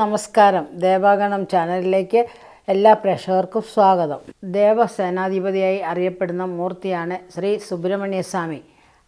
നമസ്കാരം. ദേവാഗണം ചാനലിലേക്ക് എല്ലാ പ്രേക്ഷകർക്കും സ്വാഗതം. ദേവസേനാധിപതിയായി അറിയപ്പെടുന്ന മൂർത്തിയാണ് ശ്രീ സുബ്രഹ്മണ്യ സ്വാമി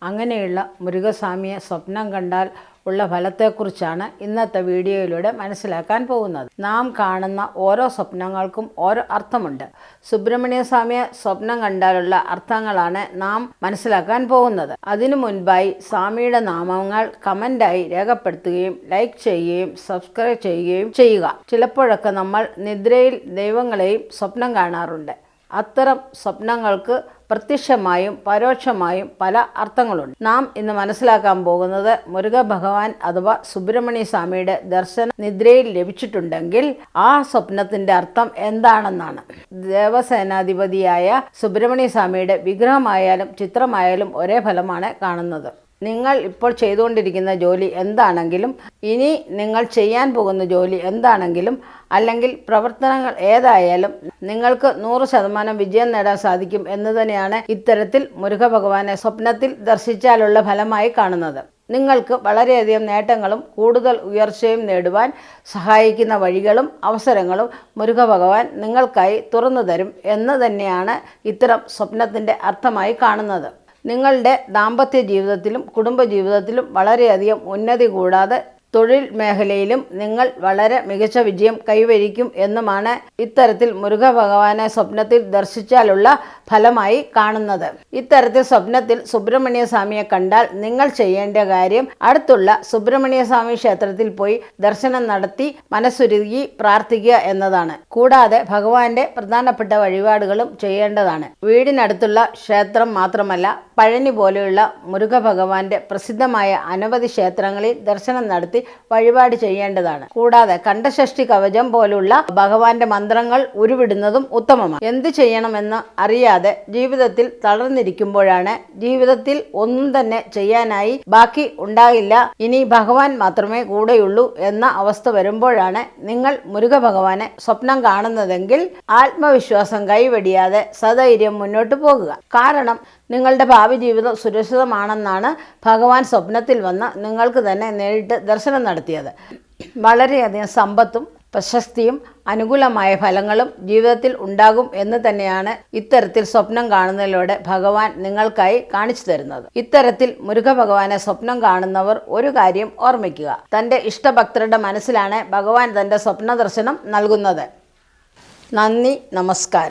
അങ്ങനെയുള്ള മുരുകസ്വാമിയെ സ്വപ്നം കണ്ടാൽ ഉള്ള ഫലത്തെക്കുറിച്ചാണ് ഇന്നത്തെ വീഡിയോയിലൂടെ മനസ്സിലാക്കാൻ പോകുന്നത്. നാം കാണുന്ന ഓരോ സ്വപ്നങ്ങൾക്കും ഓരോ അർത്ഥമുണ്ട്. സുബ്രഹ്മണ്യ സ്വാമിയെ സ്വപ്നം കണ്ടാലുള്ള അർത്ഥങ്ങളാണ് നാം മനസ്സിലാക്കാൻ പോകുന്നത്. അതിനു മുൻപായി സ്വാമിയുടെ നാമങ്ങൾ കമന്റായി രേഖപ്പെടുത്തുകയും ലൈക്ക് ചെയ്യുകയും സബ്സ്ക്രൈബ് ചെയ്യുകയും ചെയ്യുക. ചിലപ്പോഴൊക്കെ നമ്മൾ നിദ്രയിൽ ദൈവങ്ങളെയും സ്വപ്നം കാണാറുണ്ട്. അത്തരം സ്വപ്നങ്ങൾക്ക് പ്രത്യക്ഷമായും പരോക്ഷമായും പല അർത്ഥങ്ങളുണ്ട്. നാം ഇന്ന് മനസ്സിലാക്കാൻ പോകുന്നത് മുരുക ഭഗവാൻ അഥവാ സുബ്രഹ്മണ്യ സ്വാമിയുടെ ദർശന നിദ്രയിൽ ലഭിച്ചിട്ടുണ്ടെങ്കിൽ ആ സ്വപ്നത്തിന്റെ അർത്ഥം എന്താണെന്നാണ്. ദേവസേനാധിപതിയായ സുബ്രഹ്മണ്യ സ്വാമിയുടെ വിഗ്രഹമായാലും ചിത്രമായാലും ഒരേ ഫലമാണ് കാണുന്നത്. നിങ്ങൾ ഇപ്പോൾ ചെയ്തുകൊണ്ടിരിക്കുന്ന ജോലി എന്താണെങ്കിലും ഇനി നിങ്ങൾ ചെയ്യാൻ പോകുന്ന ജോലി എന്താണെങ്കിലും അല്ലെങ്കിൽ പ്രവർത്തനങ്ങൾ ഏതായാലും നിങ്ങൾക്ക് നൂറ് ശതമാനം വിജയം നേടാൻ സാധിക്കും എന്ന് തന്നെയാണ് ഇത്തരത്തിൽ മുരുക ഭഗവാനെ സ്വപ്നത്തിൽ ദർശിച്ചാലുള്ള ഫലമായി കാണുന്നത്. നിങ്ങൾക്ക് വളരെയധികം നേട്ടങ്ങളും കൂടുതൽ ഉയർച്ചയും നേടുവാൻ സഹായിക്കുന്ന വഴികളും അവസരങ്ങളും മുരുക ഭഗവാൻ നിങ്ങൾക്കായി തുറന്നു തരും എന്ന് തന്നെയാണ് ഇത്തരം സ്വപ്നത്തിന്റെ അർത്ഥമായി കാണുന്നത്. നിങ്ങളുടെ ദാമ്പത്യ ജീവിതത്തിലും കുടുംബ ജീവിതത്തിലും വളരെയധികം ഉന്നതി കൂടാതെ തൊഴിൽ മേഖലയിലും നിങ്ങൾ വളരെ മികച്ച വിജയം കൈവരിക്കും എന്നുമാണ് ഇത്തരത്തിൽ മുരുക ഭഗവാനെ സ്വപ്നത്തിൽ ദർശിച്ചാലുള്ള ഫലമായി കാണുന്നത്. ഇത്തരത്തിൽ സ്വപ്നത്തിൽ സുബ്രഹ്മണ്യ സ്വാമിയെ കണ്ടാൽ നിങ്ങൾ ചെയ്യേണ്ട കാര്യം അടുത്തുള്ള സുബ്രഹ്മണ്യ സ്വാമി ക്ഷേത്രത്തിൽ പോയി ദർശനം നടത്തി മനസ്സുരുകി പ്രാർത്ഥിക്കുക എന്നതാണ്. കൂടാതെ ഭഗവാന്റെ പ്രധാനപ്പെട്ട വഴിപാടുകളും ചെയ്യേണ്ടതാണ്. വീടിനടുത്തുള്ള ക്ഷേത്രം മാത്രമല്ല പഴനി പോലെയുള്ള മുരുക ഭഗവാന്റെ പ്രസിദ്ധമായ അനവധി ക്ഷേത്രങ്ങളിൽ ദർശനം നടത്തി വഴിപാട് ചെയ്യേണ്ടതാണ്. കൂടാതെ കണ്ഠഷഷ്ടി കവചം പോലുള്ള ഭഗവാന്റെ മന്ത്രങ്ങൾ ഉരുവിടുന്നതും ഉത്തമമാണ്. എന്ത് ചെയ്യണമെന്ന് അറിയാതെ ജീവിതത്തിൽ തളർന്നിരിക്കുമ്പോഴാണ് ജീവിതത്തിൽ ഒന്നും തന്നെ ചെയ്യാനായി ബാക്കി ഉണ്ടാകില്ല ഇനി ഭഗവാൻ മാത്രമേ കൂടെയുള്ളൂ എന്ന അവസ്ഥ വരുമ്പോഴാണ് നിങ്ങൾ മുരുക ഭഗവാനെ സ്വപ്നം കാണുന്നതെങ്കിൽ ആത്മവിശ്വാസം കൈവെടിയാതെ സധൈര്യം മുന്നോട്ട് പോകുക. കാരണം നിങ്ങളുടെ ഭാവി ജീവിതം സുരക്ഷിതമാണെന്നാണ് ഭഗവാൻ സ്വപ്നത്തിൽ വന്ന് നിങ്ങൾക്ക് തന്നെ നേരിട്ട് ദർശനം നടത്തിയത്. വളരെയധികം സമ്പത്തും പ്രശസ്തിയും അനുകൂലമായ ഫലങ്ങളും ജീവിതത്തിൽ ഉണ്ടാകും എന്ന് തന്നെയാണ് ഇത്തരത്തിൽ സ്വപ്നം കാണുന്നതിലൂടെ ഭഗവാൻ നിങ്ങൾക്കായി കാണിച്ചു തരുന്നത്. ഇത്തരത്തിൽ മുരുക ഭഗവാനെ സ്വപ്നം കാണുന്നവർ ഒരു കാര്യം ഓർമ്മിക്കുക. തന്റെ ഇഷ്ടഭക്തരുടെ മനസ്സിലാണ് ഭഗവാൻ തന്റെ സ്വപ്ന ദർശനം നൽകുന്നത്. നന്ദി നമസ്കാരം.